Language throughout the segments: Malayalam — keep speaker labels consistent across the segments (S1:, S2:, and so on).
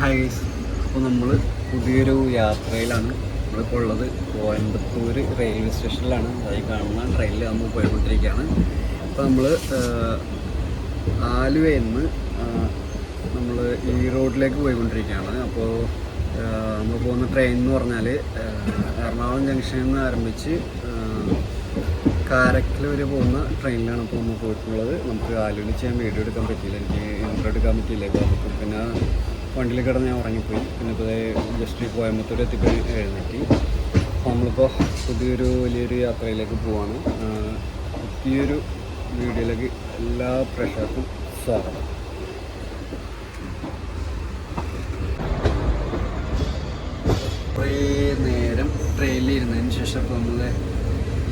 S1: ഹായ് അപ്പോൾ നമ്മൾ പുതിയൊരു യാത്രയിലാണ്. നമ്മളിപ്പോൾ ഉള്ളത് കോയമ്പത്തൂർ റെയിൽവേ സ്റ്റേഷനിലാണ് അതായി കാണുന്ന ട്രെയിനിൽ നമ്മൾ പോയിക്കൊണ്ടിരിക്കുകയാണ്. അപ്പോൾ നമ്മൾ ആലുവയിൽ നിന്ന് നമ്മൾ ഈ റോഡിലേക്ക് പോയിക്കൊണ്ടിരിക്കുകയാണ്. അപ്പോൾ നമ്മൾ പോകുന്ന ട്രെയിൻ എന്ന് പറഞ്ഞാൽ എറണാകുളം ജംഗ്ഷനിൽ നിന്ന് ആരംഭിച്ച് കാരക്കൽ പോകുന്ന ട്രെയിനിലാണ് ഇപ്പോൾ നമ്മൾ പോയിട്ടുള്ളത്. നമുക്ക് ആലുവിൽ ചെയ്യാൻ വീഡിയോ എടുക്കാൻ പറ്റിയില്ല. എനിക്ക് ഇൻട്രോ എടുക്കാൻ പറ്റിയില്ല. നമുക്ക് പിന്നെ വണ്ടിയിൽ കിടന്ന് ഞാൻ ഉറങ്ങിപ്പോയി. പിന്നെ ഇപ്പോൾ ജസ്റ്റ് കോയമ്പത്തൂർ എത്തിപ്പോയി എഴുന്നേറ്റി. അപ്പോൾ നമ്മളിപ്പോൾ പുതിയൊരു വലിയൊരു യാത്രയിലേക്ക് പോവാണ്. ഈ ഒരു വീഡിയോയിലേക്ക് എല്ലാ പ്രേക്ഷകർക്കും സ്വാഗതം. കുറേ നേരം ട്രെയിനിൽ ഇരുന്നതിന് ശേഷം ഇപ്പോൾ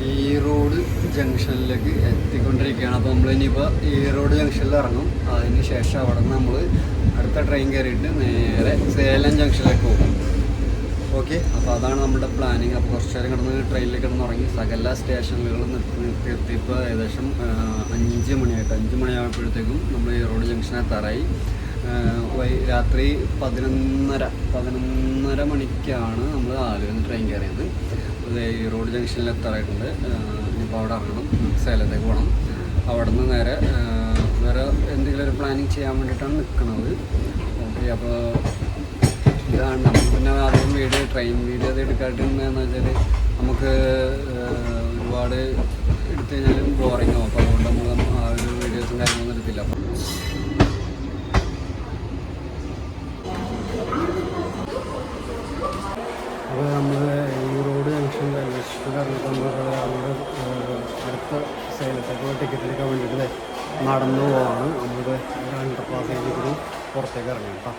S1: ഈ റോഡ് ജംഗ്ഷനിലേക്ക് എത്തിക്കൊണ്ടിരിക്കുകയാണ്. അപ്പോൾ നമ്മൾ ഇനിയിപ്പോൾ ഈ റോഡ് ജംഗ്ഷനിൽ ഇറങ്ങും. അതിന് ശേഷം അവിടെ നിന്ന് നമ്മൾ അടുത്ത ട്രെയിൻ കയറിയിട്ട് നേരെ സേലം ജംഗ്ഷനിലേക്ക് പോകും. ഓക്കെ അപ്പോൾ അതാണ് നമ്മുടെ പ്ലാനിങ് അപ്പോൾ കുറച്ച് നേരം കിടന്ന് ട്രെയിനിൽ കിടന്ന് ഉറങ്ങി സകല സ്റ്റേഷനുകളും എത്തിയപ്പോൾ ഏകദേശം അഞ്ച് മണിയായിട്ട്. അഞ്ച് മണിയായപ്പോഴത്തേക്കും നമ്മൾ ഈ റോഡ് ജംഗ്ഷൻ വൈ- രാത്രി പതിനൊന്നര പതിനൊന്നര മണിക്കാണ് നമ്മൾ ആലുവയിൽ ട്രെയിൻ കയറിയത്. ഈ റോഡ് ജംഗ്ഷനിൽ എത്താറായിട്ടുണ്ട്. ഇനിയിപ്പോൾ അവിടെ ഇറങ്ങണം. സേലത്തേക്ക് പോകണം. അവിടെ നിന്ന് നേരെ വേറെ എന്തെങ്കിലും ഒരു പ്ലാനിങ് ചെയ്യാൻ വേണ്ടിയിട്ടാണ് നിൽക്കുന്നത് ഓക്കെ അപ്പോൾ ഇതാണ്. നമ്മൾ പിന്നെ ആദ്യം വീഡിയോ ട്രെയിൻ വീഡിയോ അത് എടുക്കാട്ടിരുന്നതെന്ന് വെച്ചാൽ നമുക്ക് ഒരുപാട് എടുത്തു കഴിഞ്ഞാലും ബോറിംഗ് ആവും. അപ്പോൾ അതുകൊണ്ട് നമ്മൾ ആ ഒരു വീഡിയോസും കാര്യങ്ങളൊന്നും എടുത്തില്ല. അപ്പം അപ്പോൾ നമ്മൾ ഈ റോഡ് ജംഗ്ഷൻ റെയിൽവേ സ്റ്റേഷനിൽ ഇറങ്ങിയിട്ട് നമ്മൾ നമ്മുടെ അടുത്ത സൈലത്തേക്കുള്ള ടിക്കറ്റ് എടുക്കാൻ വേണ്ടിയിട്ട് നടന്നു പോവാണ്. നമ്മുടെ അണ്ടർ പാസ് ചെയ്തിട്ട് പുറത്തേക്ക് ഇറങ്ങാം കേട്ടോ.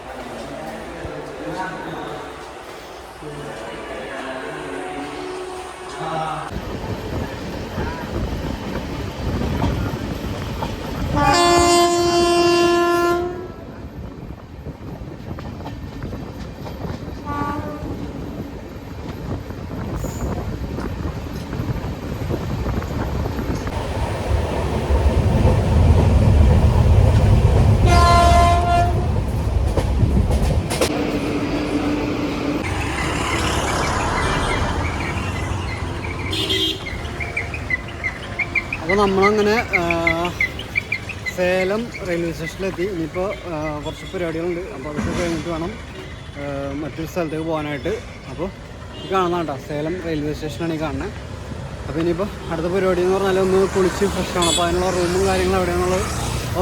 S1: നമ്മളങ്ങനെ സേലം റെയിൽവേ സ്റ്റേഷനിലെത്തി. ഇനിയിപ്പോൾ കുറച്ച് പരിപാടികളുണ്ട്. അപ്പോൾ അതൊക്കെ കഴിഞ്ഞിട്ട് വേണം മറ്റൊരു സ്ഥലത്തേക്ക് പോകാനായിട്ട്. അപ്പോൾ ഈ കാണുന്ന കേട്ടോ സേലം റെയിൽവേ സ്റ്റേഷനാണ് ഈ കാണുന്നത് അപ്പോൾ ഇനിയിപ്പോൾ അടുത്ത പരിപാടി എന്ന് പറഞ്ഞാൽ ഒന്ന് കുളിച്ച് ഫ്രഷ് ആണ് അപ്പോൾ അതിനുള്ള റൂമും കാര്യങ്ങളും എവിടെയാണെന്നുള്ളത്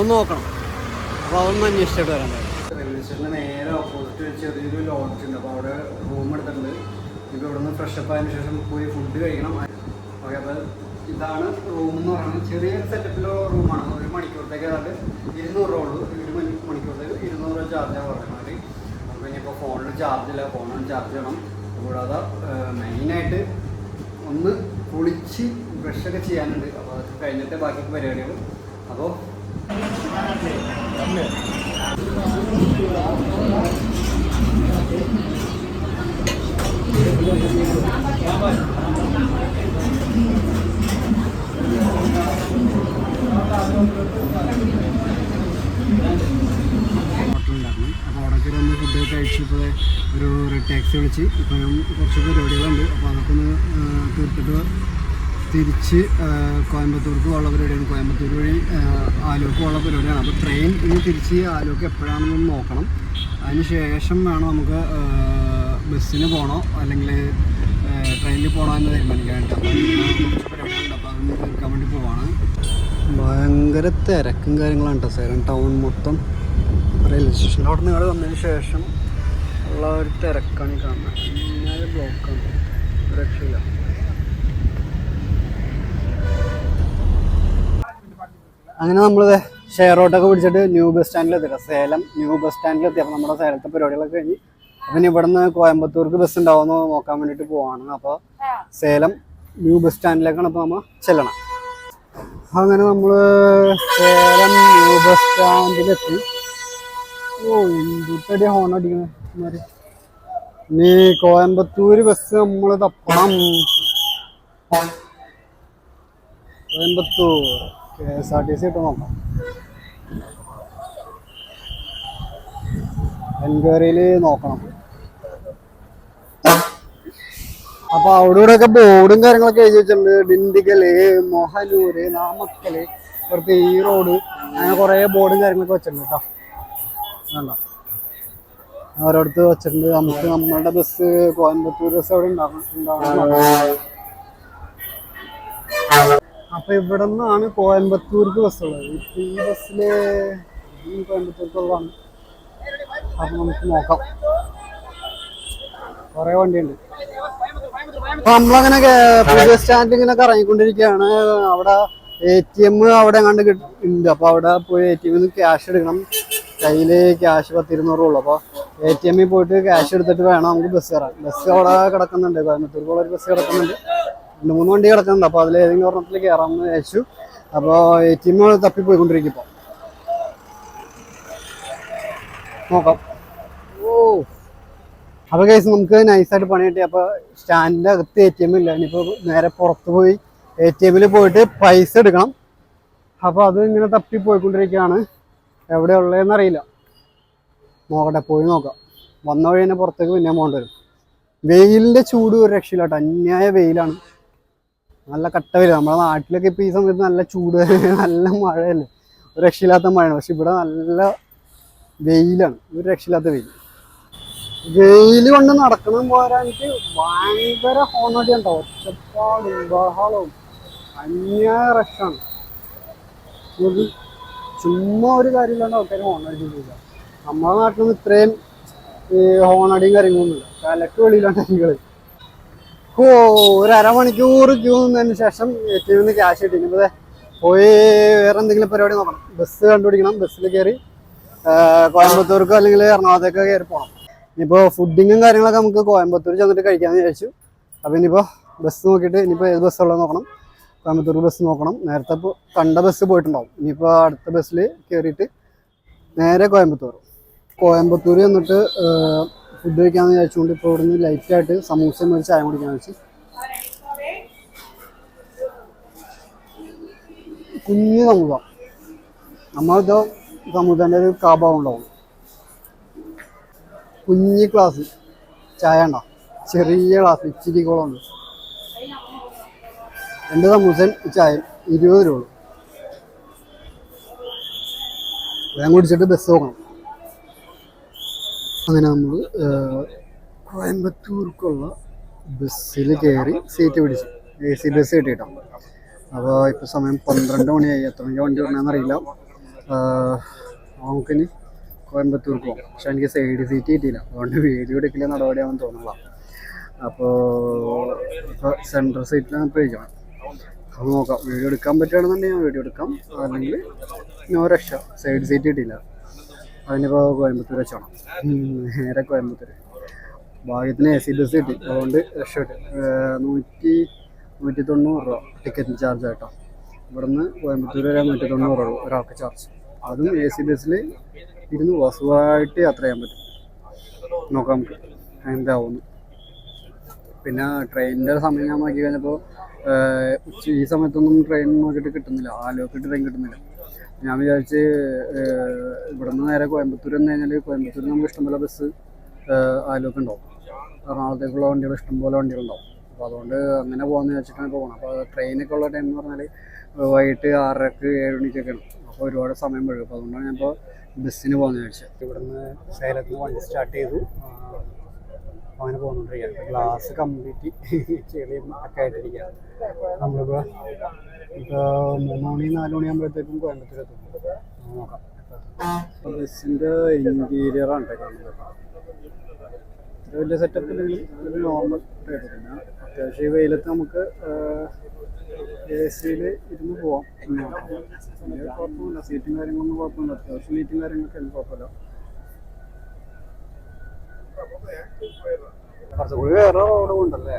S1: ഒന്ന് നോക്കണം. അപ്പോൾ അതൊന്ന് അന്വേഷിച്ചിട്ട് വരാൻ റെയിൽവേ സ്റ്റേഷനിൽ നേരെ ഓപ്പോസിറ്റ് ചെറിയൊരു ലോഡ്ജ് ഉണ്ട്. അപ്പോൾ അവിടെ റൂം എടുത്തിട്ടുണ്ട്. ഇപ്പോൾ ഇവിടെ നിന്ന് ഫ്രഷ് അപ്പ് ആയതിനു ശേഷം പോയി ഫുഡ് കഴിക്കണം. ഓക്കെ അപ്പോൾ ഇതാണ് റൂം എന്ന് പറയുന്നത്. ചെറിയ സെറ്റപ്പിലുള്ള റൂമാണ് ഒരു മണിക്കൂറത്തേക്ക് ഏതാണ്ട് ഇരുന്നൂറ് രൂപ ഉള്ളൂ. ഒരു മണി മണിക്കൂറത്തേക്ക് ഇരുന്നൂറ് രൂപ ചാർജാണ് പറയുന്നത് അപ്പോൾ ഇനിയിപ്പോൾ ഫോണിൽ ചാർജ് ഇല്ല. ഫോണിൽ ചാർജ് ചെയ്യണം. കൂടാതെ മെയിനായിട്ട് ഒന്ന് കുളിച്ച് ബ്രഷൊക്കെ ചെയ്യാനുണ്ട്. അപ്പോൾ അതൊക്കെ കഴിഞ്ഞിട്ട് ബാക്കി പരിപാടികൾ അപ്പോൾ ഹോട്ടലുണ്ടായിരുന്നു അപ്പോൾ അവിടെ കയറി ഒന്ന് ഫുഡ് കഴിച്ച് ഇപ്പോൾ ഒരു ടാക്സി വിളിച്ച് ഇപ്പം കുറച്ച് പരിപാടികളുണ്ട്. അപ്പോൾ അതൊക്കെ ഒന്ന് തീർത്തിട്ട് തിരിച്ച് കോയമ്പത്തൂർക്ക് ഉള്ള പരിപാടിയാണ്. കോയമ്പത്തൂർ വഴി ആലോക്ക് ഉള്ള പരിപാടിയാണ്. അപ്പോൾ ട്രെയിൻ ഇനി തിരിച്ച് ആലുവക്ക് എപ്പോഴാണെന്നൊന്ന് നോക്കണം. അതിന് ശേഷം വേണം നമുക്ക് ബസ്സിന് പോകണോ? അല്ലെങ്കിൽ ട്രെയിനിൽ പോകണോ എന്ന് തീരുമാനിക്കാനായിട്ട് അപ്പോൾ പരിപാടികളുണ്ട്. അതൊന്ന് തീർക്കാൻ വേണ്ടി പോവാണ്. ഭയങ്കര തിരക്കും കാര്യങ്ങളാണ് കേട്ടോ സേലം ടൗൺ മൊത്തം. റെയിൽവേ സ്റ്റേഷനിലോട്ട് നിങ്ങൾ വന്നതിന് ശേഷം ഉള്ള ഒരു തിരക്കാണ് കാണുന്നത്. ഇങ്ങനെ ബ്ലോക്കാണ്. രക്ഷയില്ല. അങ്ങനെ നമ്മൾ ഷെയർ ഓട്ടൊക്കെ പിടിച്ചിട്ട് ന്യൂ ബസ് സ്റ്റാൻഡിൽ എത്തില്ല സേലം ന്യൂ ബസ് സ്റ്റാൻഡിൽ എത്തി അപ്പോൾ നമ്മുടെ സേലത്തെ പരിപാടികളൊക്കെ കഴിഞ്ഞ് അപ്പം ഇവിടുന്ന് കോയമ്പത്തൂർക്ക് ബസ് ഉണ്ടാവുമെന്ന് നോക്കാൻ വേണ്ടിയിട്ട് പോവാണ്. അപ്പോൾ സേലം ന്യൂ ബസ് സ്റ്റാൻഡിലേക്കാണ് ഇപ്പോൾ നമ്മൾ ചെല്ലണം. അങ്ങനെ നമ്മൾ സേലം ന്യൂ ബസ് സ്റ്റാൻഡിലെത്തി. ഓ എന്തൊക്കെ ഹോൺ അടിക്കണേ നീ കോയമ്പത്തൂര് ബസ് നമ്മൾ തപ്പണം. Coimbatore. K S R T C കിട്ടണം എൻക്വയറിയിൽ നോക്കണം. അപ്പൊ അവിടെ ഇവിടെ ഒക്കെ ബോർഡും കാര്യങ്ങളൊക്കെ എഴുതി വെച്ചിട്ടുണ്ട്. ഡിണ്ടിഗൽ മൊഹനൂര് നാമക്കൽ ഇവിടുത്തെ ഈ റോഡ് അങ്ങനെ കുറെ ബോർഡും കാര്യങ്ങളൊക്കെ വെച്ചിട്ടുണ്ട് കേട്ടോ വേണ്ട ഓരോടത്ത് വെച്ചിട്ടുണ്ട്. നമുക്ക് നമ്മളുടെ ബസ് കോയമ്പത്തൂർ ബസ് അവിടെ ഉണ്ടാവണം അപ്പൊ ഇവിടെ നിന്നാണ് കോയമ്പത്തൂർക്ക് ബസ് ഉള്ളത്. ഇപ്പൊ ഈ ബസ്സിൽ കോയമ്പത്തൂർക്കുള്ളതാണ്. അപ്പൊ നമുക്ക് നോക്കാം. കുറെ വണ്ടിയുണ്ട്. അപ്പൊ നമ്മളങ്ങനെ പുതിയ സ്റ്റാൻഡ് ഇങ്ങനെ കറങ്ങിക്കൊണ്ടിരിക്കുകയാണ് അവിടെ എ ടി എം അവിടെ കണ്ട് ഉണ്ട് അപ്പൊ അവിടെ പോയി എ ടി എമ്മിൽ നിന്ന് ക്യാഷ് എടുക്കണം. കയ്യിൽ ക്യാഷ് പത്തിരുന്നൂറേ ഉള്ളൂ അപ്പൊ എ ടി എമ്മിൽ പോയിട്ട് ക്യാഷ് എടുത്തിട്ട് വേണം നമുക്ക് ബസ് കയറാൻ ബസ് അവിടെ കിടക്കുന്നുണ്ട്. കോയമ്പത്തൂർക്കുള്ള ഒരു ബസ് കിടക്കുന്നുണ്ട്. രണ്ട് മൂന്ന് വണ്ടി കിടക്കുന്നുണ്ട്. അപ്പൊ അതിൽ ഏതെങ്കിലും ഒരെണ്ണത്തിൽ കയറാമെന്ന് വിചാരിച്ചു. അപ്പോൾ എ ടി എം തപ്പി പോയിക്കൊണ്ടിരിക്കും ഇപ്പൊ. നോക്കാം. ഓ. അപ്പൊ കേസ് നമുക്ക് നൈസായിട്ട് പണി കിട്ടി. അപ്പൊ സ്റ്റാൻഡിന്റെ അകത്ത് എ ടി എം ഇല്ല. ഇനിയിപ്പോ നേരെ പുറത്ത് പോയി എ ടി എമ്മിൽ പോയിട്ട് പൈസ എടുക്കണം. അപ്പൊ അത് ഇങ്ങനെ തപ്പി പോയിക്കൊണ്ടിരിക്കുകയാണ് എവിടെ ഉള്ളതെന്ന് അറിയില്ല. നോക്കട്ടെ പോയി നോക്കാം. വന്ന വഴി തന്നെ പുറത്തേക്ക് പിന്നെ പോകേണ്ടി വരും. വെയിലിന്റെ ചൂട് ഒരു രക്ഷയില്ല അന്യായ വെയിലാണ്. നല്ല കട്ട വെയിൽ നമ്മുടെ നാട്ടിലൊക്കെ ഇപ്പോൾ ഈ സമയത്ത് നല്ല ചൂട് നല്ല മഴയല്ലേ? ഒരു രക്ഷയില്ലാത്ത മഴയാണ്. പക്ഷെ ഇവിടെ നല്ല വെയിലാണ്. ഒരു രക്ഷയില്ലാത്ത വെയിൽ. വെയിൽ കൊണ്ട് നടക്കണം പോരാനിക്ക് ഭയങ്കര ഹോണടി ഉണ്ടോ ഒച്ചപ്പാടും ബഹളവും. അന്യായ റഷാണ് ചുമ്മാ ഒരു കാര്യമില്ലാണ്ട് ആൾക്കാർ ഹോണടിക്കുന്നില്ല നമ്മുടെ നാട്ടിൽ നിന്ന് ഇത്രയും ഹോണടിയും കാര്യങ്ങളൊന്നുമില്ല കലക്ക് വെളിയിലാണ് നിങ്ങൾ ഓ ഒരു അരമണിക്കൂർ ക്യൂ നിന്നതിന് ശേഷം എ ടി എമ്മിൽ നിന്ന് ക്യാഷ് കിട്ടി ഇനിയിപ്പോ പോയി വേറെ എന്തെങ്കിലും പരിപാടി നോക്കണം. ബസ് കണ്ടുപിടിക്കണം. ബസ്സിൽ കയറി കോയമ്പത്തൂർക്കോ അല്ലെങ്കിൽ എറണാകുളത്തേക്കോ കയറി പോകണം ഇനിയിപ്പോൾ ഫുഡിങ്ങും കാര്യങ്ങളൊക്കെ നമുക്ക് കോയമ്പത്തൂർ ചെന്നിട്ട് കഴിക്കാമെന്ന് വിചാരിച്ചു. അപ്പോൾ ഇനിയിപ്പോൾ ബസ് നോക്കിയിട്ട് ഇനിയിപ്പോൾ ഏത് ബസ്സുള്ളത് നോക്കണം. കോയമ്പത്തൂർ ബസ് നോക്കണം. നേരത്തെ കണ്ട ബസ് പോയിട്ടുണ്ടാവും. ഇനിയിപ്പോൾ അടുത്ത ബസ്സിൽ കയറിയിട്ട് നേരെ കോയമ്പത്തൂർ. കോയമ്പത്തൂർ എന്നിട്ട് ഫുഡ് കഴിക്കാമെന്ന് വിചാരിച്ചുകൊണ്ട് ഇപ്പോൾ ഇവിടുന്ന് ലൈറ്റായിട്ട് സമൂസ മേടിച്ച് ചായ കുടിക്കാന്ന് വെച്ച്. കുഞ്ഞു സമൂഹ നമ്മളിതോ സമൂസന്റെ ഒരു കാഭാവം ഉണ്ടാവും. കുഞ്ഞി ക്ലാസ് ചായ ഉണ്ടോ ചെറിയ ക്ലാസ് ഇച്ചിരി കുളമുണ്ട് രണ്ട് സമൂസയും ചായ ഇരുപത് രൂപ. വേഗം കുടിച്ചിട്ട് ബസ് നോക്കണം അങ്ങനെ നമ്മൾ കോയമ്പത്തൂർക്കുള്ള ബസ്സിൽ കയറി സീറ്റ് പിടിച്ചു. എ സി ബസ് കിട്ടിയിട്ടോ അപ്പോൾ ഇപ്പോൾ സമയം പന്ത്രണ്ട് മണിയായി. എത്ര മണിക്ക് വണ്ടി വരണമെന്നറിയില്ല നമുക്കിനി കോയമ്പത്തൂർക്ക് പോകാം. പക്ഷെ എനിക്ക് സൈഡ് സീറ്റ് കിട്ടിയില്ല. അതുകൊണ്ട് വീഡിയോ എടുക്കില്ല നടപടിയാണെന്ന് തോന്നുന്നില്ല. അപ്പോൾ ഇപ്പോൾ സെൻട്രൽ സീറ്റിലാണ് ഇപ്പോൾ ഇരിക്കണം അപ്പോൾ നോക്കാം. വീഡിയോ എടുക്കാൻ പറ്റുകയാണെന്നുണ്ടെങ്കിൽ ഞാൻ വീഡിയോ എടുക്കാം. അല്ലെങ്കിൽ നോ രക്ഷ സൈഡ് സീറ്റ് കിട്ടിയില്ല അതിനിപ്പോൾ കോയമ്പത്തൂർ വെച്ചോണം. നേരെ കോയമ്പത്തൂർ ഭാഗ്യത്തിന് എ സി ബസ് കിട്ടി. അതുകൊണ്ട് രക്ഷ കിട്ടും നൂറ്റി നൂറ്റി തൊണ്ണൂറ് രൂപ ടിക്കറ്റ് ചാർജ് ആയിട്ടോ ഇവിടുന്ന് കോയമ്പത്തൂർ വരെ നൂറ്റി തൊണ്ണൂറ് രൂപ ഒരാൾക്ക് ചാർജ് അതും എ സി ബസ്സിൽ ഇരുന്ന് വസുവായിട്ട് യാത്ര ചെയ്യാൻ പറ്റും. നോക്കാം നമുക്ക്. എന്താവുന്നു പിന്നെ ട്രെയിനിന്റെ സമയം ഞാൻ നോക്കി കഴിഞ്ഞപ്പോൾ ഈ സമയത്തൊന്നും ട്രെയിൻ നോക്കിയിട്ട് കിട്ടുന്നില്ല. ആലോക്കിട്ട് ട്രെയിൻ കിട്ടുന്നില്ല. ഞാൻ വിചാരിച്ച് ഇവിടുന്ന് നേരെ കോയമ്പത്തൂർ എന്ന് കഴിഞ്ഞാൽ കോയമ്പത്തൂർ നമുക്ക് ഇഷ്ടംപോലെ ബസ് ആലോക്ക് ഉണ്ടാവും. എറണാകുളത്തേക്കുള്ള വണ്ടികൾ ഇഷ്ടംപോലെ വണ്ടികളുണ്ടാവും. അപ്പോൾ അതുകൊണ്ട് അങ്ങനെ പോകാമെന്ന് വെച്ചിട്ടാണ് പോകണം അപ്പോൾ ട്രെയിനൊക്കെ ഉള്ള ടൈം എന്ന് പറഞ്ഞാൽ വൈകിട്ട് ആറരക്ക് ഏഴ് മണിക്കൊക്കെയാണ് അപ്പോൾ ഒരുപാട് സമയം വഴുകും അപ്പോൾ അതുകൊണ്ടാണ് ഞാനിപ്പോൾ ബസ്സിന് പോകുന്നത് വിചാരിച്ചത്. ഇവിടുന്ന് സേലത്ത് വണ്ടി സ്റ്റാർട്ട് ചെയ്തു. അങ്ങനെ പോകുന്നുണ്ടിരിക്കുകയാണ് ഗ്ലാസ് കംപ്ലീറ്റ് ചെളിയും ഒക്കെ ആയിട്ടിരിക്കുകയാണ് നമ്മളിപ്പോൾ ഇപ്പോൾ മൂന്ന് മണി നാല് മണിയാകുമ്പോഴത്തേക്കും ആകുമ്പോഴത്തേക്കും എത്തും നോക്കാം. ബസ്സിന്റെ ഇന്റീരിയറാണ് കാണുന്നത്. ഇത്ര വലിയ സെറ്റപ്പ് ഇല്ലെങ്കിൽ ഒരു നോർമൽ പിന്നെ അത്യാവശ്യം ഈ വെയിലത്ത് നമുക്ക് എ സിയിൽ ഇരുന്ന് പോവാം. വലിയ കുഴപ്പമില്ല സീറ്റും കാര്യങ്ങളൊന്നും കുഴപ്പമില്ല അത്യാവശ്യം സീറ്റും കാര്യങ്ങളൊക്കെ കുഴപ്പമില്ല. കുറച്ചുകൂടി വേറെ റോഡ് ഉണ്ടല്ലേ?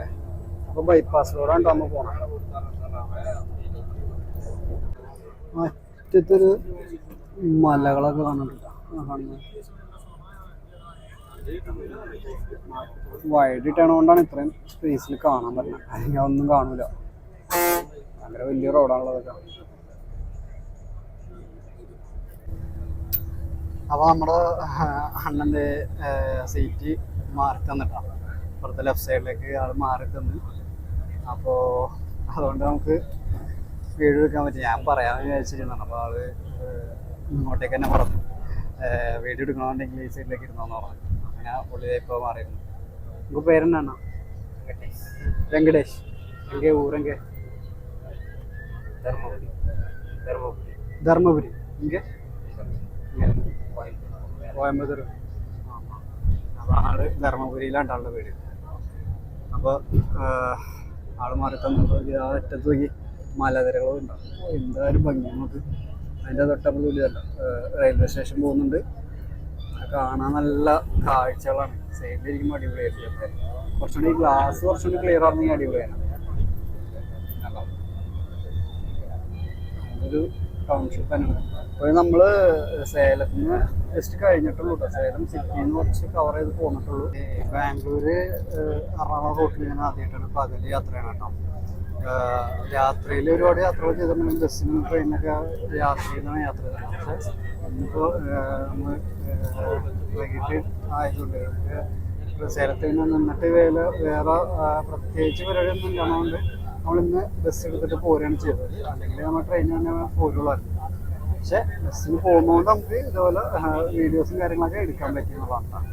S1: അപ്പൊ ബൈപ്പാസ് റോഡാണ് നമ്മൾ പോണം. മറ്റത്തൊരു മലകളൊക്കെ കാണുന്നുണ്ട് വൈകിട്ടാണ് കൊണ്ടാണ് ഇത്രയും സ്പേസിൽ കാണാൻ പറ്റുന്നത് അല്ലെങ്കിൽ ഒന്നും കാണൂല. ഭയങ്കര വലിയ റോഡാണുള്ളതൊക്കെ അപ്പൊ നമ്മുടെ അണ്ണന്റെ സീറ്റ് മാറി തന്നിട്ടാണ് അപ്പുറത്തെ ലെഫ്റ്റ് സൈഡിലേക്ക് ആൾ മാറി തന്നു അപ്പോൾ അതുകൊണ്ട് നമുക്ക് വീഡിയോ എടുക്കാൻ പറ്റി. ഞാൻ പറയാമെന്ന് വിചാരിച്ചിരുന്നാണ് അപ്പോൾ ആൾ ഏഹ്, ഇങ്ങോട്ടേക്ക് തന്നെ പറഞ്ഞു വീഡിയോ എടുക്കണമെന്നുണ്ടെങ്കിൽ ഈ സൈഡിലേക്ക് ഇരുന്നോന്ന് പറഞ്ഞു. അങ്ങനെ പുള്ളി ഇപ്പോൾ മാറിയിരുന്നു. നമുക്ക് പേരെന്നാണ് വെങ്കടേഷ്. എങ്കെ ഊരെങ്കെ.
S2: ധർമ്മപുരി. ധർമ്മപുരി.
S1: ധർമ്മപുരി. എങ്കെ കോയമ്പത്തൂർ അപ്പോൾ ആൾ ധർമ്മപുരിയിലാണ് ആളുടെ വീട്. അപ്പോൾ ആൾ മാറി തന്നപ്പോൾ ആ അറ്റത്ത് നോക്കി മലനിരകളും ഉണ്ടാവും. എന്തായാലും ഭംഗി നമുക്ക് അതിന്റെ തൊട്ടപ്പോൾ ഇതല്ല റെയിൽവേ സ്റ്റേഷൻ പോകുന്നുണ്ട്. കാണാൻ നല്ല കാഴ്ചകളാണ്. സൈഡിലിരിക്കുമ്പോൾ അടിപൊളിയായിരിക്കും. കുറച്ചുകൂടി ഗ്ലാസ് കുറച്ചുകൂടി ക്ലിയർ ആണെങ്കിൽ അടിപൊളിയാണ്? ഒരു ടൗൺഷിപ്പ് തന്നെയാണ്. അപ്പോൾ നമ്മൾ സേലത്തിൽ നിന്ന് ജസ്റ്റ് കഴിഞ്ഞിട്ടുള്ളൂ സേലം സിറ്റിയിൽ നിന്ന് കുറച്ച് കവർ ചെയ്ത് പോന്നിട്ടുള്ളൂ. ബാംഗ്ലൂര് എറണാകുളം റൂട്ടിൽ ഞാൻ ആദ്യമായിട്ടാണ് പകൽ യാത്രയാണ് കേട്ടോ. രാത്രിയിൽ ഒരുപാട് യാത്രകൾ ചെയ്തിട്ടുണ്ടെങ്കിൽ ബസ്സിനും ട്രെയിനൊക്കെ യാത്ര ചെയ്താണ് യാത്ര ചെയ്തത് പക്ഷേ ഇന്നിപ്പോൾ നമ്മൾ വൈകിട്ട് ആയതുകൊണ്ട് സേലത്തിൽ നിന്ന് നിന്നിട്ട് വേറെ വേറെ പ്രത്യേകിച്ച് പരിപാടിയൊന്നും ഇല്ലാത്തതുകൊണ്ട് നമ്മളിന്ന് ബസ് എടുത്തിട്ട് പോരുകയാണ് ചെയ്തത്. അല്ലെങ്കിൽ നമ്മൾ ട്രെയിനിൽ തന്നെ പോരുള്ളായിരുന്നു പക്ഷെ ബസ്സിന് പോകുന്നതുകൊണ്ട് നമുക്ക് ഇതുപോലെ വീഡിയോസും കാര്യങ്ങളൊക്കെ എടുക്കാൻ പറ്റുന്ന പാട്ടാണ്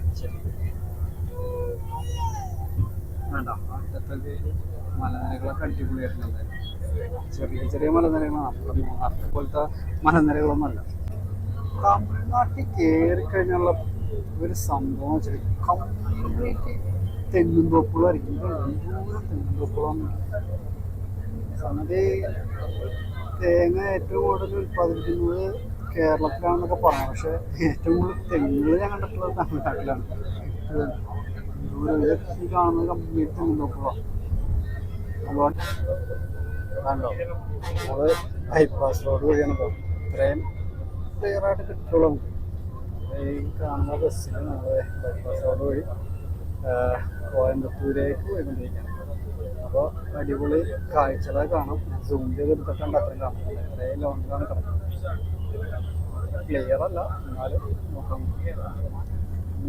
S1: വേണ്ട അറ്റത്തൊക്കെ ചെറിയ ചെറിയ മലനിരകളാണ് നമ്മുടെ മൂന്നാറിനെ പോലത്തെ മലനിരകളൊന്നുമല്ല. തമിഴ്നാട്ടിൽ കയറി കഴിഞ്ഞുള്ള ഒരു സംഭവം വെച്ചാൽ കംപ്ലീറ്റ് തെങ്ങും തോപ്പുകളായിരിക്കും തെങ്ങും തോപ്പുകളാണ് സംഗതി തേങ്ങ ഏറ്റവും കൂടുതൽ ഉൽപ്പാദിപ്പിക്കുന്നത് കേരളത്തിലാണെന്നൊക്കെ പറയാം. പക്ഷെ ഏറ്റവും കൂടുതൽ തെങ്ങുകൾ ഞാൻ കണ്ടിട്ടുള്ളത് തമിഴ്നാട്ടിലാണ്. ഈ കാണുന്നത് കംപ്ലീറ്റ് തെങ്ങും തോപ്പുകളാണ് അപ്പോൾ കണ്ടോ? അത് ബൈപ്പാസ് റോഡ് വഴിയാണ് ഇത്രയും ക്ലിയർ ആയിട്ട് കിട്ടുള്ളൂ. ഈ കാണുന്ന ബസ്സിൽ നമ്മൾ ബൈപ്പാസ് റോഡ് വഴി കോയമ്പത്തൂരേക്ക് പോയിക്കൊണ്ടിരിക്കുകയാണ്. അപ്പോൾ അടിപൊളി കാഴ്ചകളെ കാണും. സൂം ചെയ്ത് എടുത്തിട്ടുണ്ട് അത്രയും കാണുന്നത് ഇത്രയും ലോങ്ങിലാണ് കിടക്കുന്നത്. ക്ലിയർ അല്ല. എന്നാലും നോക്കാം.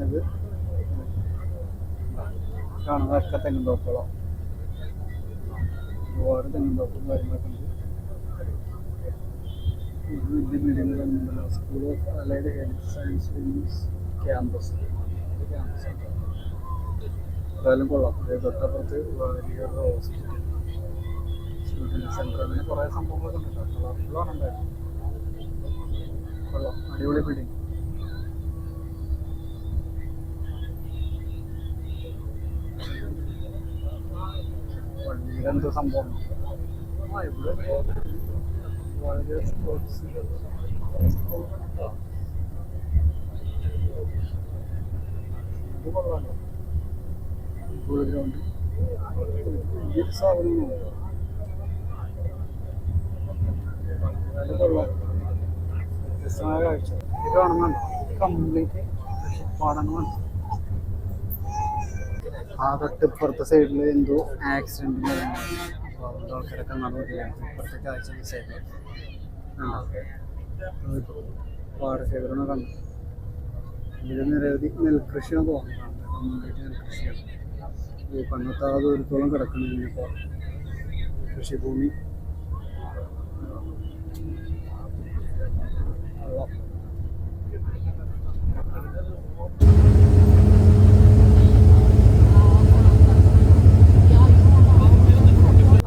S1: ഇത് കാണുന്നതൊക്കെ തെങ്ങും തോപ്പുകളോ? ഒരുപാട് തെങ്ങും തോപ്പും കാര്യങ്ങളൊക്കെ ഉണ്ട്. വലിയ ബിൽഡിങ്ങുകളൊന്നുമില്ല school allied health science campus campus campus എന്തായാലും കൊള്ളാം. തൊട്ടപ്പുറത്ത് ഹോസ്പിറ്റൽ സ്റ്റുഡന്റ് സെന്റർ അങ്ങനെ കുറേ സംഭവങ്ങളൊക്കെ ഉണ്ട് കളർഫുള്ളാണ് ഉണ്ടായിരുന്നു കൊള്ളാം. അടിപൊളി ബിൽഡിംഗ് പള്ളിയുടെ എന്തോ സംഭവം? ആ ഇവിടെ വളരെ സ്പോർട്സ് ഇത് ഫുൾ ഗ്രൗണ്ട് വലിയൊരു സാധനമാണ് അത് കൊള്ളാം വ്യത്യസ്തമായ കാഴ്ച ഇത് കാണുന്നുണ്ട് കംപ്ലീറ്റ് പാടങ്ങളാണ് ആ തൊട്ടിപ്പുറത്തെ സൈഡിൽ എന്തോ ആക്സിഡന്റ് അപ്പോൾ അതുകൊണ്ട് ആൾക്കാരൊക്കെ നടന്നിരിക്കുകയാണ് ഇപ്പുറത്തെ കാഴ്ച സൈഡിൽ പാടശേഖരണം കണ്ടു ഇതിൽ നിരവധി നെൽകൃഷിയാണ് തോന്നുന്നത് നെൽകൃഷിയാണ് പണ്ടത്തെ ആ ദൂരത്തോളം കിടക്കണം ഇപ്പോൾ കൃഷിഭൂമി.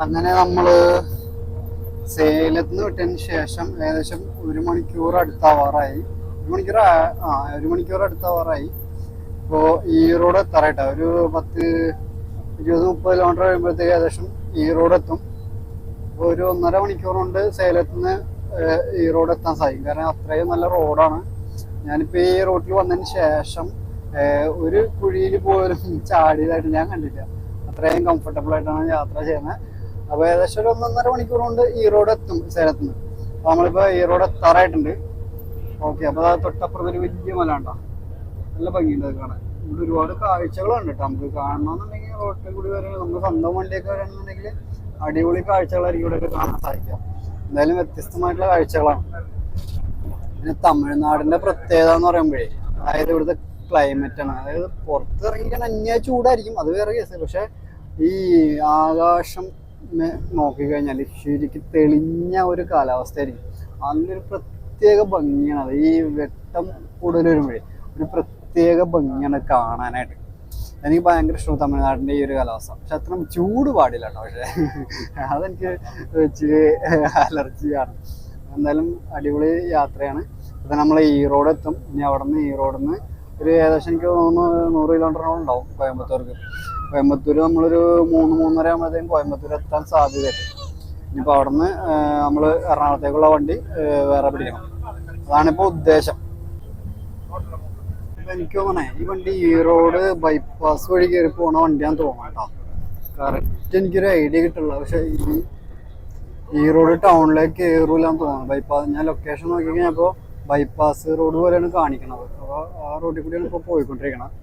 S1: അങ്ങനെ നമ്മൾ സേലത്ത് നിന്ന് വിട്ടതിന് ശേഷം ഏകദേശം ഒരു മണിക്കൂർ അടുത്താവാറായി. ഒരു മണിക്കൂർ ആ- ഒരു മണിക്കൂർ അടുത്താവാറായി. ഈ റോഡ് എത്താറായിട്ടാ? ഒരു പത്ത് ഇരുപത് മുപ്പത് കിലോമീറ്റർ കഴിയുമ്പോഴത്തേക്ക് ഏകദേശം ഈ റോഡ് എത്തും. അപ്പോൾ ഒരു ഒന്നര മണിക്കൂർ കൊണ്ട് സേലത്ത് നിന്ന് ഈ റോഡ് എത്താൻ സാധിക്കും. കാരണം അത്രയും നല്ല റോഡാണ് ഞാനിപ്പോൾ ഈ റോഡിൽ വന്നതിന് ശേഷം ഒരു കുഴിയിൽ പോലും ചാടിയതായിട്ട് ഞാൻ കണ്ടില്ല. അത്രയും കംഫർട്ടബിൾ ആയിട്ടാണ് യാത്ര ചെയ്യുന്നത്. അപ്പോൾ ഏകദേശം ഒരു ഒന്നൊന്നര മണിക്കൂർ കൊണ്ട് ഈ റോഡ് എത്തും സേലത്ത് നിന്ന് അപ്പോൾ നമ്മളിപ്പോൾ ഈ റോഡ് എത്താറായിട്ടുണ്ട്. ഓക്കെ അപ്പോൾ അത് തൊട്ടപ്പുറത്ത് ഒരു വലിയ മല ഉണ്ടോ നല്ല ഭംഗിയുണ്ട് അത് കാണാൻ. ഇവിടെ ഒരുപാട് കാഴ്ചകളുണ്ട് കേട്ടോ നമുക്ക് കാണണമെന്നുണ്ടെങ്കിൽ റോട്ടിൽ കൂടി വരണം. നമ്മൾ സ്വന്തം വണ്ടിയൊക്കെ വരാണെന്നുണ്ടെങ്കിൽ അടിപൊളി കാഴ്ചകളായിരിക്കും ഇവിടെ കാണാൻ സാധിക്കുക. എന്തായാലും വ്യത്യസ്തമായിട്ടുള്ള കാഴ്ചകളാണ്. പിന്നെ തമിഴ്നാടിന്റെ പ്രത്യേകത എന്ന് പറയുമ്പോഴേ അതായത് ഇവിടുത്തെ ക്ലൈമറ്റ് ആണ്. അതായത് പുറത്തിറങ്ങിക്കാൻ അന്യായ ചൂടായിരിക്കും. അത് വേറെ കേസ് പക്ഷെ ഈ ആകാശം നോക്കിക്കഴിഞ്ഞാൽ ശരിക്ക് തെളിഞ്ഞ ഒരു കാലാവസ്ഥയായിരിക്കും. നല്ലൊരു പ്രത്യേക ഭംഗിയാണ്. അത് ഈ വെട്ടം കൂടുതൽ വരുമ്പോഴേ ഒരു പ്രത്യേക ഭംഗിയാണ് കാണാനായിട്ട്. എനിക്ക് ഭയങ്കര ഇഷ്ടമാണ് തമിഴ്നാടിന്റെ ഈ ഒരു കാലാവസ്ഥ. പക്ഷെ അത്ര ചൂട് പാടില്ല കേട്ടോ. പക്ഷേ അതെനിക്ക് ഇച്ചിരി അലർജിയാണ് എന്തായാലും അടിപൊളി യാത്രയാണ്. അപ്പം നമ്മൾ ഈറോഡ് എത്തും. ഇനി അവിടെ നിന്ന് ഈറോഡിൽ നിന്ന് ഒരു ഏകദേശം എനിക്ക് തോന്നുന്നു നൂറ് കിലോമീറ്ററോളം ഉണ്ടാവും കോയമ്പത്തൂർക്ക്. കോയമ്പത്തൂർ നമ്മളൊരു മൂന്ന് മൂന്നര ആകുമ്പോഴത്തേക്കും കോയമ്പത്തൂർ എത്താൻ സാധ്യതയുണ്ട് ഇനിയിപ്പോൾ അവിടെ നിന്ന് നമ്മൾ എറണാകുളത്തേക്കുള്ള വണ്ടി വേറെ പിടിക്കണം. അതാണിപ്പോൾ ഉദ്ദേശം. എനിക്ക് തോന്നണേ ഈ വണ്ടി ഈ റോഡ് ബൈപ്പാസ് വഴി കയറി പോണ വണ്ടിയാന്ന് തോന്നണം കേട്ടോ. കറക്റ്റ് എനിക്കൊരു ഐഡിയ കിട്ടുള്ള. പക്ഷെ ഈ ഈ റോഡ് ടൗണിലേക്ക് കയറൂലെന്ന് തോന്നുന്നു ബൈപ്പാസ് ഞാൻ ലൊക്കേഷൻ നോക്കി കഴിഞ്ഞപ്പോൾ ബൈപ്പാസ് റോഡ് പോലെയാണ് കാണിക്കണത്. അപ്പോൾ ആ റോഡിൽ കൂടിയാണ് ഇപ്പോൾ പോയിക്കൊണ്ടിരിക്കണത്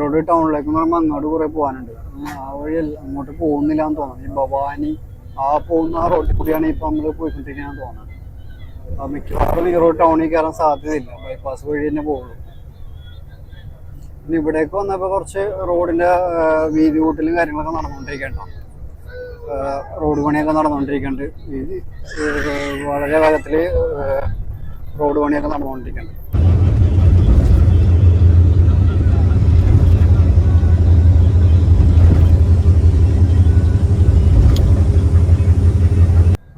S1: റോഡ് ടൗണിലേക്ക് എന്ന് പറയുമ്പോൾ അങ്ങോട്ട് കുറേ പോകാനുണ്ട്. ആ വഴി അങ്ങോട്ട് പോകുന്നില്ല എന്ന് തോന്നുന്നു ഈ ഭവാനി ആ പോകുന്ന ആ റോഡിൽ കൂടിയാണ് ഇപ്പോൾ നമ്മൾ പോയിക്കൊണ്ടിരിക്കുന്നത് തോന്നുന്നത് മിക്കവാറും റോഡ് ടൗണിൽ കയറാൻ സാധ്യതയില്ല. ബൈപ്പാസ് വഴി തന്നെ പോകുള്ളൂ പിന്നെ ഇവിടേക്ക് വന്നപ്പോൾ കുറച്ച് റോഡിന്റെ വീതി കൂട്ടലും കാര്യങ്ങളൊക്കെ നടന്നുകൊണ്ടിരിക്കണ്ടോ റോഡ് പണിയൊക്കെ നടന്നുകൊണ്ടിരിക്കുന്നുണ്ട്. വളരെ വേഗത്തിൽ റോഡ് പണിയൊക്കെ നടന്നുകൊണ്ടിരിക്കുന്നുണ്ട്.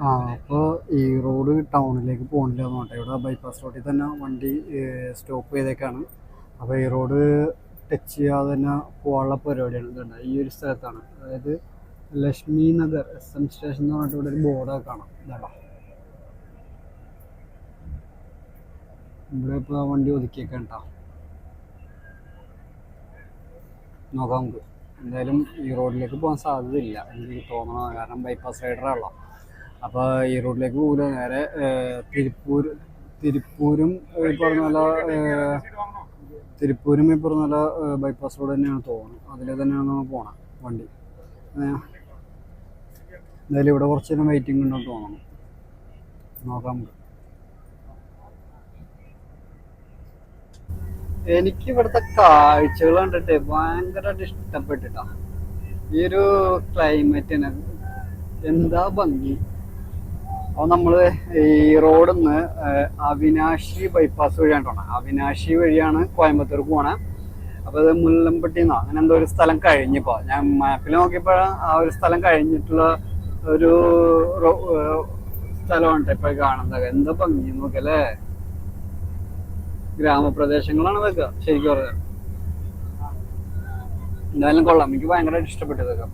S1: ആ അപ്പോൾ ഈ റോഡ് ടൗണിലേക്ക് പോകണില്ല എന്നോട്ടെ ഇവിടെ ബൈപ്പാസ് റോഡിൽ തന്നെ വണ്ടി സ്റ്റോപ്പ് ചെയ്തേക്കാണ്. അപ്പോൾ ഈ റോഡ് ടച്ച് ചെയ്യാതെ തന്നെ പോകാനുള്ള പരിപാടിയാണ് ഇതുണ്ട്. ഈ ഒരു സ്ഥലത്താണ്. അതായത് Lakshmi Nagar S M station എന്ന് പറഞ്ഞിട്ട് ഇവിടെ ഒരു ബോർഡൊക്കെ കാണാം. ഇതാ ഇവിടെ ഇപ്പോൾ വണ്ടി ഒതുക്കിയേക്കാൻ കേട്ടോ നോക്കാം നമുക്ക്. എന്തായാലും ഈ റോഡിലേക്ക് പോകാൻ സാധ്യതയില്ല. എനിക്ക് തോന്നണം കാരണം ബൈപ്പാസ് റൈഡറാണല്ലോ അപ്പോൾ ഈ റോഡിലേക്ക് പോകില്ല നേരെ തിരുപ്പൂർ തിരുപ്പൂരും ഈ പറഞ്ഞ പോലെ തിരുപ്പൂരും ഈ പറഞ്ഞ പോലെ ബൈപ്പാസ് റോഡ് തന്നെയാണ് തോന്നുന്നത്. അതിൽ തന്നെയാണ് നമ്മൾ പോകണം വണ്ടി. എന്തായാലും ഇവിടെ കുറച്ച് നേരം വെയിറ്റിംഗ് ഉണ്ടെന്ന് തോന്നണം നോക്കാം എനിക്ക് ഇവിടുത്തെ കാഴ്ചകൾ കണ്ടിട്ട് ഭയങ്കരമായിട്ട് ഇഷ്ടപ്പെട്ടിട്ടാ. ഈ ഒരു ക്ലൈമറ്റിന് എന്താ ഭംഗി. അപ്പോൾ നമ്മൾ ഈ റോഡിൽ നിന്ന് അവിനാശി ബൈപ്പാസ് വഴിയാണ് പോണത് അവിനാശി വഴിയാണ് കോയമ്പത്തൂർ പോണേ. അപ്പോൾ അത് മുല്ലമ്പട്ടി എന്നോ അങ്ങനെ എന്തോ ഒരു സ്ഥലം കഴിഞ്ഞപ്പോൾ ഞാൻ മാപ്പിൽ നോക്കിയപ്പോൾ ആ ഒരു സ്ഥലം കഴിഞ്ഞിട്ടുള്ള ഒരു സ്ഥലമുണ്ട് ഇപ്പോൾ കാണുന്നത്. എന്താ ഭംഗി നോക്കല്ലേ? ഗ്രാമപ്രദേശങ്ങളാണ് ഇതൊക്കെ ശരിക്കും പറഞ്ഞത് എന്തായാലും കൊള്ളാം. എനിക്ക് ഭയങ്കരമായിട്ട് ഇഷ്ടപ്പെട്ടു ഇതൊക്കെ.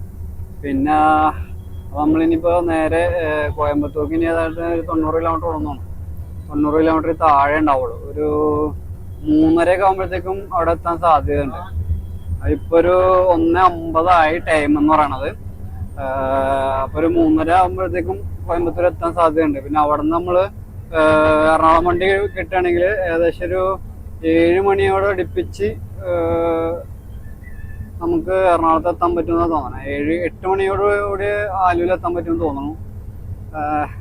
S1: പിന്നെ നമ്മളിനിപ്പോ നേരെ കോയമ്പത്തൂർക്ക് ഇനി ഏതാണ്ട് ഒരു തൊണ്ണൂറ് കിലോമീറ്റർ ഓടുന്നു തൊണ്ണൂറ് കിലോമീറ്റർ താഴെ ഉണ്ടാവുള്ളൂ. ഒരു മൂന്നരയൊക്കെ ആകുമ്പോഴത്തേക്കും അവിടെ എത്താൻ സാധ്യതയുണ്ട്. ഇപ്പൊ ഒരു ഒന്ന് അമ്പതായി ടൈം എന്ന് പറയണത്. അപ്പോൾ അപ്പൊ ഒരു മൂന്നര ആകുമ്പോഴത്തേക്കും കോയമ്പത്തൂർ എത്താൻ സാധ്യതയുണ്ട്. പിന്നെ അവിടെ നിന്ന് നമ്മൾ എറണാകുളം വണ്ടി കിട്ടുകയാണെങ്കിൽ ഏകദേശം ഒരു ഏഴ് മണിയോടെ അടുപ്പിച്ച് നമുക്ക് എറണാകുളത്ത് എത്താൻ പറ്റുമെന്നാണ് തോന്നണം. ഏഴ് എട്ട് മണിയോടുകൂടി ആലുവിൽ എത്താൻ പറ്റുമെന്ന് തോന്നുന്നു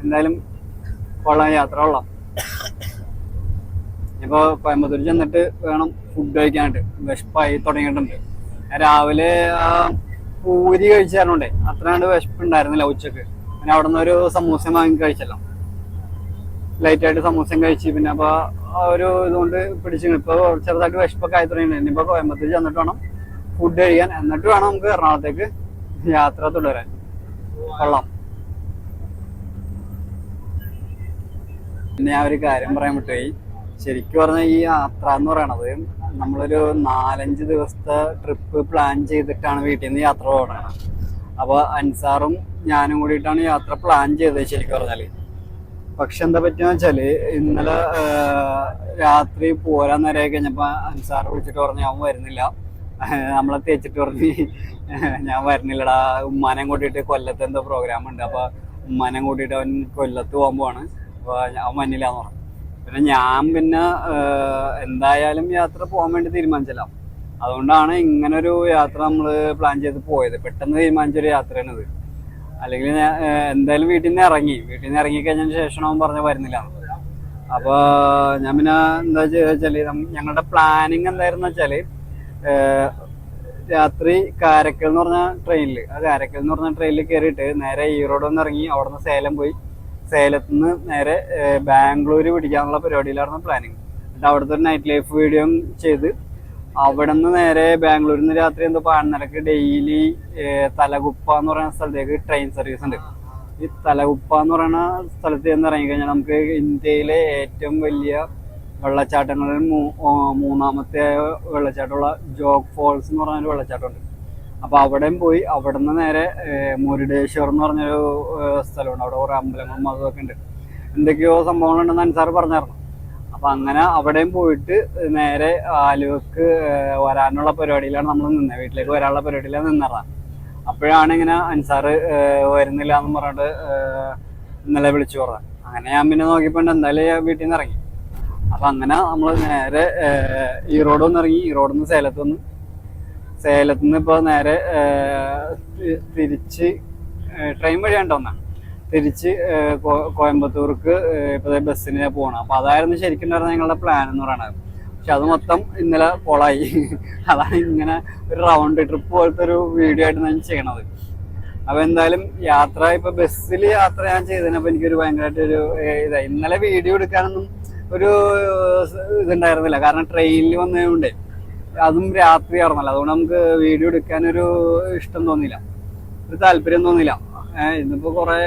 S1: എന്തായാലും കൊള്ളാം യാത്ര കൊള്ളാം. ഇപ്പൊ കോയമ്പത്തൂർ ചെന്നിട്ട് വേണം ഫുഡ് കഴിക്കാനായിട്ട്. വിശപ്പായി തുടങ്ങിയിട്ടുണ്ട്. രാവിലെ പൂരി കഴിച്ചായിരുന്നുണ്ടേ അത്ര കണ്ട് വിശപ്പ് ഉണ്ടായിരുന്നില്ല ഉച്ചയ്ക്ക്. പിന്നെ അവിടെ നിന്ന് ഒരു സമൂസ വാങ്ങി കഴിച്ചല്ലോ. ലൈറ്റ് ആയിട്ട് സമൂസയും കഴിച്ച്. പിന്നെ അപ്പോൾ ഒരു ഇതുകൊണ്ട് പിടിച്ചു ഇപ്പൊ ചെറുതായിട്ട് വിശപ്പൊക്കെ ആയി തുടങ്ങിയിട്ടുണ്ട്. ഇനിയിപ്പോ കോയമ്പത്തൂർ ചെന്നിട്ട് വേണം ഫുഡ് കഴിക്കാൻ എന്നിട്ട് വേണം നമുക്ക് എറണാകുളത്തേക്ക് യാത്ര തുടരാൻ. കൊള്ളാം. പിന്നെ ഞാൻ ഒരു കാര്യം പറയാൻ വിട്ടുപോയി ശരിക്കും പറഞ്ഞാൽ ഈ യാത്ര എന്ന് പറയണത് നമ്മളൊരു നാലഞ്ച് ദിവസത്തെ ട്രിപ്പ് പ്ലാൻ ചെയ്തിട്ടാണ് വീട്ടിൽ നിന്ന് യാത്ര പോകണത് അപ്പോൾ അൻസാറും ഞാനും കൂടിയിട്ടാണ് യാത്ര പ്ലാൻ ചെയ്തത് ശരിക്കും പറഞ്ഞാൽ. പക്ഷെ എന്താ പറ്റിയെന്ന് വെച്ചാൽ ഇന്നലെ രാത്രി പോരാൻ നേരെ കഴിഞ്ഞപ്പോ അൻസാർ വിളിച്ചിട്ട് പറഞ്ഞു അവൻ വരുന്നില്ല. നമ്മളെ തേച്ചിട്ട് പറഞ്ഞ് ഞാൻ വരുന്നില്ലടാ ഉമ്മാനെ കൂട്ടിയിട്ട് കൊല്ലത്ത് എന്തോ പ്രോഗ്രാം ഉണ്ട്. അപ്പൊ ഉമ്മാനെ കൂട്ടിയിട്ട് അവൻ കൊല്ലത്ത് പോകാൻ പോവാണ്. അപ്പൊ അവൻ വന്നില്ലാന്ന് പറഞ്ഞു. പിന്നെ ഞാൻ പിന്നെ എന്തായാലും യാത്ര പോകാൻ വേണ്ടി തീരുമാനിച്ചല്ല. അതുകൊണ്ടാണ് ഇങ്ങനൊരു യാത്ര നമ്മൾ പ്ലാൻ ചെയ്ത് പോയത്. പെട്ടെന്ന് തീരുമാനിച്ചൊരു യാത്രയാണിത്. അല്ലെങ്കിൽ ഞാൻ എന്തായാലും വീട്ടിൽ നിന്ന് ഇറങ്ങി. വീട്ടിൽ നിന്ന് ഇറങ്ങി കഴിഞ്ഞതിന് ശേഷം അവൻ പറഞ്ഞ വരുന്നില്ല അപ്പോൾ ഞാൻ പിന്നെ എന്താ വെച്ചാൽ ഞങ്ങളുടെ പ്ലാനിങ് എന്തായിരുന്നു വെച്ചാൽ രാത്രി കാരക്കൽ എന്ന് പറഞ്ഞ ട്രെയിനിൽ ആ കാരക്കൽ എന്ന് പറഞ്ഞ ട്രെയിനിൽ കയറിയിട്ട് നേരെ ഈറോഡ് ഒന്ന് ഇറങ്ങി അവിടെ നിന്ന് സേലം പോയി. സേലത്ത് നിന്ന് നേരെ ബാംഗ്ലൂർ പിടിക്കാനുള്ള പരിപാടിയിലായിരുന്നു പ്ലാനിങ് എന്നിട്ട് അവിടുത്തെ ഒരു നൈറ്റ് ലൈഫ് വീഡിയോ ചെയ്ത് അവിടെ നിന്ന് നേരെ ബാംഗ്ലൂരിൽ നിന്ന് രാത്രി എന്തോ പാടുന്നിടക്ക് ഡെയിലി തലകുപ്പ എന്ന് പറയുന്ന സ്ഥലത്തേക്ക് ട്രെയിൻ സർവീസ് ഉണ്ട്. ഈ തലകുപ്പ എന്ന് പറയുന്ന സ്ഥലത്ത് ചെന്ന് ഇറങ്ങിക്കഴിഞ്ഞാൽ നമുക്ക് ഇന്ത്യയിലെ ഏറ്റവും വലിയ വെള്ളച്ചാട്ടങ്ങളിൽ മൂന്നാമത്തെ വെള്ളച്ചാട്ടമുള്ള ജോഗ് ഫോൾസ് എന്ന് പറഞ്ഞൊരു വെള്ളച്ചാട്ടമുണ്ട്. അപ്പോൾ അവിടെയും പോയി അവിടെ നിന്ന് നേരെ മുരുടേശ്വർ എന്ന് പറഞ്ഞൊരു സ്ഥലമുണ്ട്. അവിടെ കുറേ അമ്പലങ്ങളും അതൊക്കെ ഉണ്ട്. എന്തൊക്കെയോ സംഭവങ്ങളുണ്ടെന്ന് അൻസാർ പറഞ്ഞായിരുന്നു. അപ്പം അങ്ങനെ അവിടെയും പോയിട്ട് നേരെ ആലുവക്ക് വരാനുള്ള പരിപാടിയിലാണ് നമ്മൾ നിന്നത്. വീട്ടിലേക്ക് വരാനുള്ള പരിപാടിയിലാണ് നിന്നിറങ്ങാം അപ്പോഴാണ് ഇങ്ങനെ അൻസാർ വരുന്നില്ല എന്ന് പറഞ്ഞിട്ട് ഇന്നലെ വിളിച്ചു പറഞ്ഞത്. അങ്ങനെ ഞാൻ പിന്നെ നോക്കിയപ്പോൾ എന്തായാലും വീട്ടിൽ നിന്ന് ഇറങ്ങി. അപ്പം അങ്ങനെ നമ്മൾ നേരെ ഈറോഡ് ഒന്ന് ഇറങ്ങി ഈറോഡിൽ നിന്ന് സേലത്ത് വന്ന് സേലത്ത് നിന്ന് ഇപ്പോൾ നേരെ തിരിച്ച് ട്രെയിൻ വഴിയാണ്ട് വന്ന. തിരിച്ച് കോയമ്പത്തൂർക്ക് ഇപ്പോൾ ബസ്സിന് പോകണം അപ്പോൾ അതായിരുന്നു ശരിക്കും പറഞ്ഞാൽ ഞങ്ങളുടെ പ്ലാൻ എന്ന് പറയുന്നത് പക്ഷെ അത് മൊത്തം ഇന്നലെ കൊളായി അതാണ് ഇങ്ങനെ ഒരു റൗണ്ട് ട്രിപ്പ് പോലത്തെ ഒരു വീഡിയോ ആയിട്ട് ഞാൻ ചെയ്യണത്. അപ്പൊ എന്തായാലും യാത്ര ഇപ്പൊ ബസ്സിൽ യാത്ര ഞാൻ ചെയ്തതിനപ്പോ എനിക്കൊരു ഭയങ്കരമായിട്ട് ഒരു ഏഹ്, ഇതായി. ഇന്നലെ വീഡിയോ എടുക്കാനൊന്നും ഒരു ഇതുണ്ടായിരുന്നില്ല. കാരണം ട്രെയിനിൽ വന്നതുകൊണ്ട് അതും രാത്രി ആയിരുന്നല്ലോ അതുകൊണ്ട് നമുക്ക് വീഡിയോ എടുക്കാൻ ഒരു ഇഷ്ടം തോന്നിയില്ല. ഒരു താല്പര്യം തോന്നിയില്ല. ഏഹ്, ഇന്നിപ്പോ കുറെ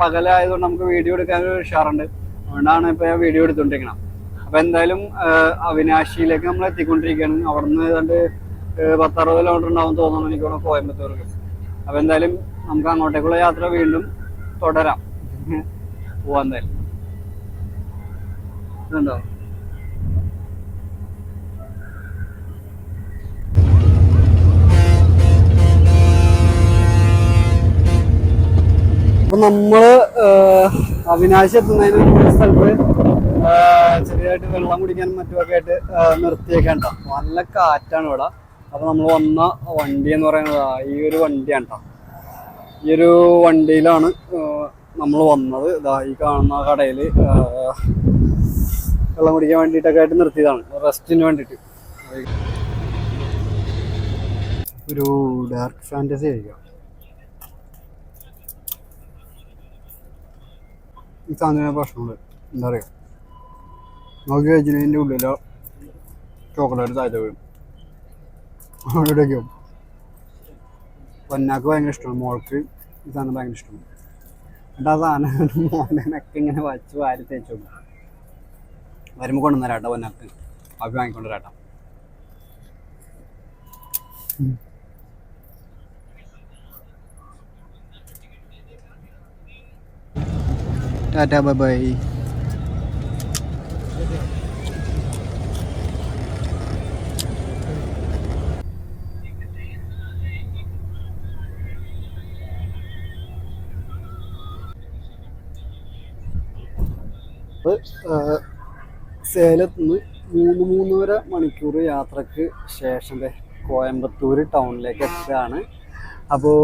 S1: പകലായതുകൊണ്ട് നമുക്ക് വീഡിയോ എടുക്കാൻ ഒരു ഉഷാറുണ്ട്. അതുകൊണ്ടാണ് ഇപ്പൊ ഞാൻ വീഡിയോ എടുത്തോണ്ടിരിക്കണം അപ്പൊ എന്തായാലും അവിനാശിയിലേക്ക് നമ്മൾ എത്തിക്കൊണ്ടിരിക്കുകയാണ്. അവിടെ നിന്ന് ഏതാണ്ട് പത്തറുപത് കിലോമീറ്റർ ഉണ്ടാവും തോന്നുന്നു എനിക്ക് തോന്നുന്നു കോയമ്പത്തൂർക്ക്. അപ്പൊ എന്തായാലും നമുക്ക് അങ്ങോട്ടേക്കുള്ള യാത്ര വീണ്ടും തുടരാം. പോവാൻ എന്തായാലും. ഇതുണ്ടോ അപ്പൊ നമ്മൾ അവിനാശി എത്തുന്നതിന് സ്ഥലത്ത് ചെറിയതായിട്ട് വെള്ളം കുടിക്കാനും മറ്റുമൊക്കെ ആയിട്ട് ട്ടോ. നല്ല കാറ്റാണ് ഇവിടെ. അപ്പൊ നമ്മൾ വന്ന വണ്ടി എന്ന് പറയുന്നത് ഈ ഒരു വണ്ടിയാണ് ഈ ഒരു വണ്ടിയിലാണ് നമ്മൾ വന്നത്. ഇതാ ഈ കാണുന്ന കടയിൽ വെള്ളം കുടിക്കാൻ വേണ്ടിയിട്ടൊക്കെ ആയിട്ട് നിർത്തിയതാണ്. റെസ്റ്റിന് വേണ്ടിയിട്ട്. ഒരു ഡാർക്ക് ഫാന്റസി ആയിരിക്കാം. ഈ സാധനം പ്രശ്നമുണ്ട് എന്താ പറയുക നോക്കി കഴിച്ചതിന്റെ ഉള്ളിലോ ചോക്ലേറ്റ് താഴ്ച വീഴും. അവിടെയൊക്കെ പൊന്നാക്ക് ഭയങ്കര ഇഷ്ടമാണ്. മോൾക്ക് ഈ സാധനം ഭയങ്കര ഇഷ്ടമാണ്. എന്നിട്ട് ആ സാധനം മോനൊക്കെ ഇങ്ങനെ വച്ച് വാരി തേച്ചു വരുമ്പോൾ കൊണ്ടുവന്നരാട്ടോ പൊന്നാക്ക് അഭി വാങ്ങിക്കൊണ്ടുവരാട്ടോ. Tata bye bye. സേലത്ത് നിന്ന് മൂന്ന് മൂന്നര മണിക്കൂർ യാത്രയ്ക്ക് ശേഷം കോയമ്പത്തൂർ ടൗണിലേക്ക് എത്തുകയാണ് അപ്പോൾ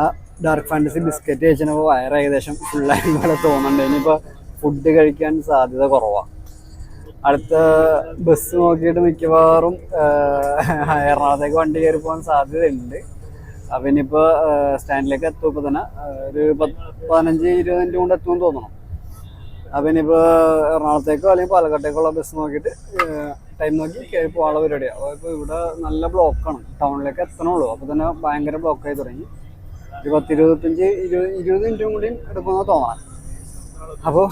S1: ആ ഡാർക്ക് ഫാന്റസി ബിസ്ക്കറ്റ് കഴിച്ചപ്പോൾ വയറ് ഏകദേശം ഫുള്ളായി പോലെ തോന്നുന്നുണ്ട്. ഇനിയിപ്പോൾ ഫുഡ് കഴിക്കാൻ സാധ്യത കുറവാണ് അടുത്ത ബസ് നോക്കിയിട്ട് മിക്കവാറും എറണാകുളത്തേക്ക് വണ്ടി കയറി പോകാൻ സാധ്യതയുണ്ട്. അപ്പം ഇനിയിപ്പോൾ സ്റ്റാൻഡിലേക്ക് എത്തുമ്പോൾ തന്നെ ഒരു പത്ത് പതിനഞ്ച് ഇരുപത് മിനിറ്റ് കൊണ്ട് എത്തുമെന്ന് തോന്നണം. അപ്പം ഇനിയിപ്പോൾ എറണാകുളത്തേക്കോ അല്ലെങ്കിൽ പാലക്കാട്ടേക്കോ ഉള്ള ബസ് നോക്കിയിട്ട് ടൈം നോക്കി പോകാനുള്ള പരിപാടിയാണ് അപ്പോൾ ഇപ്പോൾ ഇവിടെ നല്ല ബ്ലോക്കാണ് ടൗണിലേക്ക് എത്തണുള്ളൂ അപ്പോൾ തന്നെ ഭയങ്കര ബ്ലോക്കായി തുടങ്ങി. ഒരു പത്ത് ഇരുപത്തഞ്ച് ഇരുപത് ഇരുപത് മിനിറ്റും കൂടി എടുക്കുമെന്ന് തോന്നണം. അപ്പോൾ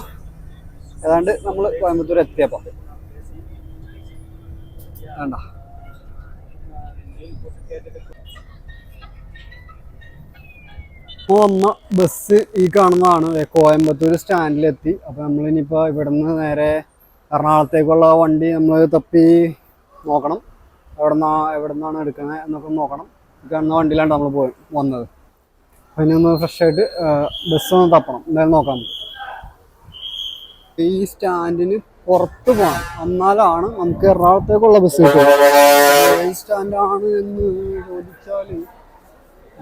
S1: ഏതാണ്ട് നമ്മൾ കോയമ്പത്തൂർ എത്തിയപ്പോൾ വേണ്ട. ഇപ്പോൾ വന്ന ബസ് ഈ കാണുന്നതാണ്. കോയമ്പത്തൂർ സ്റ്റാൻഡിലെത്തി. അപ്പോൾ നമ്മൾ ഇനിയിപ്പോൾ ഇവിടെ നിന്ന് നേരെ എറണാകുളത്തേക്കുള്ള വണ്ടി നമ്മൾ തപ്പി നോക്കണം. എവിടെ നിന്നാ എവിടെ നിന്നാണ് എന്നൊക്കെ നോക്കണം. ഈ കാണുന്ന വണ്ടിയിലാണ് നമ്മൾ പോയി വന്നത്. അപ്പോൾ ഇനി ഒന്ന് ഫ്രഷ് ആയിട്ട് ബസ് ഒന്ന് തപ്പണം. എന്തായാലും നോക്കാം. ഈ സ്റ്റാൻഡിന് പുറത്ത് പോകണം എന്നാലാണ് നമുക്ക് എറണാകുളത്തേക്കുള്ള ബസ് കിട്ടുക. സ്റ്റാൻഡാണ് എന്ന് ചോദിച്ചാൽ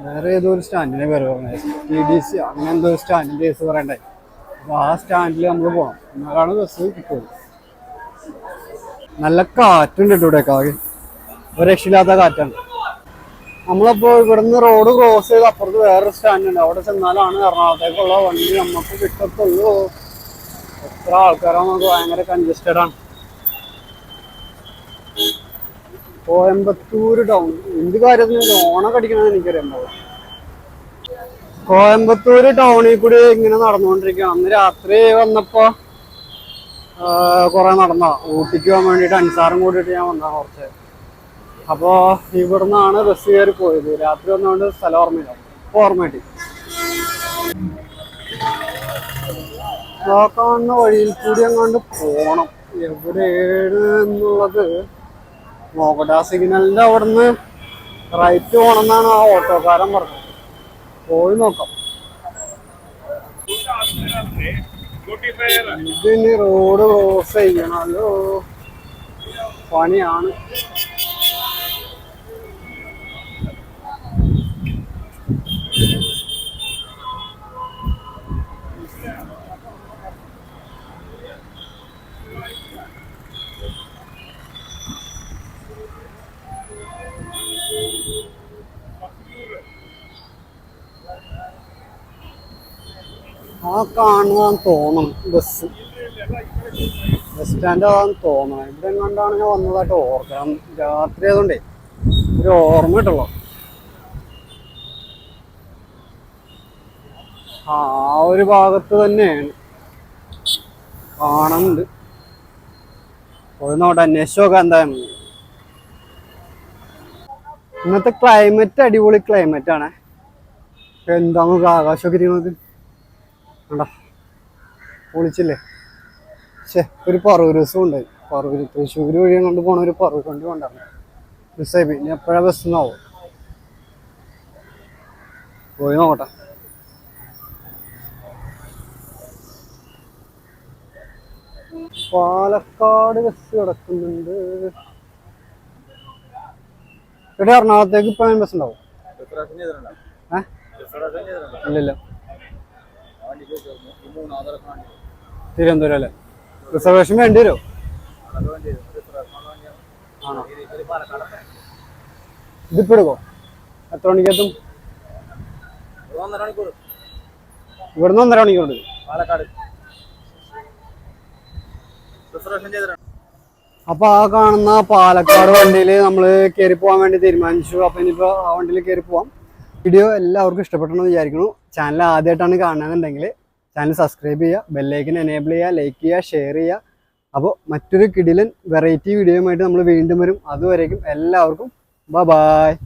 S1: വേറെ ഏതോ ഒരു സ്റ്റാൻഡിനെ പേര് പറഞ്ഞത് ടി ഡി സി അങ്ങനെ എന്തോ ഒരു സ്റ്റാൻഡിന്റെ കേസ് പറയണ്ടേ. അപ്പൊ ആ സ്റ്റാൻഡിൽ നമ്മൾ പോകണം എന്നാലാണ് ബസ് കിട്ടുള്ളൂ. നല്ല കാറ്റുണ്ട് ഇവിടെ കാകെ ഒരു രക്ഷയില്ലാത്ത കാറ്റാണ്. നമ്മളപ്പോ ഇവിടുന്ന് റോഡ് ക്രോസ് ചെയ്ത് അപ്പുറത്ത് വേറൊരു സ്റ്റാൻഡ് ഉണ്ട് അവിടെ ചെന്നാലാണ് എറണാകുളത്തേക്കുള്ള വണ്ടി നമുക്ക് കിട്ടത്തുള്ളൂ. എത്ര ആൾക്കാരാണ് നമുക്ക് ഭയങ്കര കൺജസ്റ്റഡ് ആണ്. കോയമ്പത്തൂർ ടൗൺ എന്ത് കാര്യത്തിന് ഓണൊക്കെ അടിക്കണമെന്ന് എനിക്കറിയാം കോയമ്പത്തൂർ ടൗണിൽ കൂടി ഇങ്ങനെ നടന്നുകൊണ്ടിരിക്കുകയാണ്. അന്ന് രാത്രി വന്നപ്പോ കുറെ നടന്ന ഊട്ടിക്ക് പോകാൻ വേണ്ടിയിട്ട് അൻസാറും കൂടിയിട്ട് ഞാൻ വന്ന കുറച്ച്. അപ്പോ ഇവിടുന്നാണ് ബസ് കയറി പോയത്. രാത്രി വന്നുകൊണ്ട് സ്ഥലം ഓർമ്മയില്ല. ഇപ്പൊ ഓർമ്മ കിട്ടി ആ വഴിയിൽ കൂടി അങ്ങോട്ട് പോണം. എവിടെയാണ് എന്നുള്ളത് നോക്കട്ടെ ആ സിഗ്നലിന്റെ അവിടുന്ന് റൈറ്റ് പോണെന്നാണ് ആ ഓട്ടോക്കാരൻ പറഞ്ഞത്. പോയി നോക്കാം. ഇതിന് റോഡ് ക്രോസ് ചെയ്യണല്ലോ. പണിയാണ്. ആ കാണുന്നതാന്ന് തോന്നണം ബസ്. ബസ് സ്റ്റാൻഡ് അതാന്ന് തോന്നണം. ഇവിടെ കണ്ടാണ് ഞാൻ വന്നതായിട്ട് ഓർക്കണം രാത്രി ആയതുകൊണ്ടേ ഒരു ഓർമ്മ കിട്ടുള്ളൂ. ആ ആ ഒരു ഭാഗത്ത് തന്നെയാണ്. കാണുന്നുണ്ട് പോയി നോട്ടെ അന്വേഷിച്ച് നോക്കാം എന്തായാലും. ഇന്നത്തെ ക്ലൈമറ്റ് അടിപൊളി ക്ലൈമറ്റ് ആണ്. എന്താ നമുക്ക് ആകാശമൊക്കെ ഇരിക്കുന്നത്? കണ്ടാ? പൊളിച്ചില്ലേ? ശേ ഒരു പറവൂർ ദിവസം ഉണ്ടായി പറവൂർ തൃശ്ശൂർ വഴി കൊണ്ട് പോണ ഒരു പറവൂർ വണ്ടി കൊണ്ടാണ് മിസ്സായി പിന്നെ എപ്പോഴാണ് എപ്പോഴാ ബസ് എന്നാവും പോയി നോക്കട്ടെ. പാലക്കാട് ബസ് കിടക്കുന്നുണ്ട്. എവിടെ എറണാകുളത്തേക്ക് ഇപ്പൊ ബസ് ഉണ്ടാവും? ഏഹ് ഇല്ലല്ല. തിരുവനന്തപുരം അല്ലേ? റിസർവേഷൻ വേണ്ടി വരുമോ ആണോ? ഇതിപ്പോ എടുക്കോ എത്ര മണിക്കെത്തും
S2: മണിക്കൂർ.
S1: ഇവിടുന്ന് ഒന്നര
S2: ചെയ്തിട്ടുണ്ട്.
S1: അപ്പൊ ആ കാണുന്ന പാലക്കാട് വണ്ടിയിൽ നമ്മൾ കയറി പോകാൻ വേണ്ടി തീരുമാനിച്ചു. അപ്പൊ ഇനിയിപ്പോ ആ വണ്ടിയിൽ കയറി പോവാം. വീഡിയോ എല്ലാവർക്കും ഇഷ്ടപ്പെട്ടെന്ന് വിചാരിക്കുന്നു. ചാനൽ ആദ്യമായിട്ടാണ് കാണുന്നതെന്നുണ്ടെങ്കിൽ ചാനൽ സബ്സ്ക്രൈബ് ചെയ്യുക ബെല്ലൈക്കൻ എനേബിൾ ചെയ്യുക ലൈക്ക് ചെയ്യുക ഷെയർ ചെയ്യുക. അപ്പോൾ മറ്റൊരു കിടിലൻ വെറൈറ്റി വീഡിയോയുമായിട്ട് നമ്മൾ വീണ്ടും വരും. അതുവരേക്കും എല്ലാവർക്കും ബ ബായ്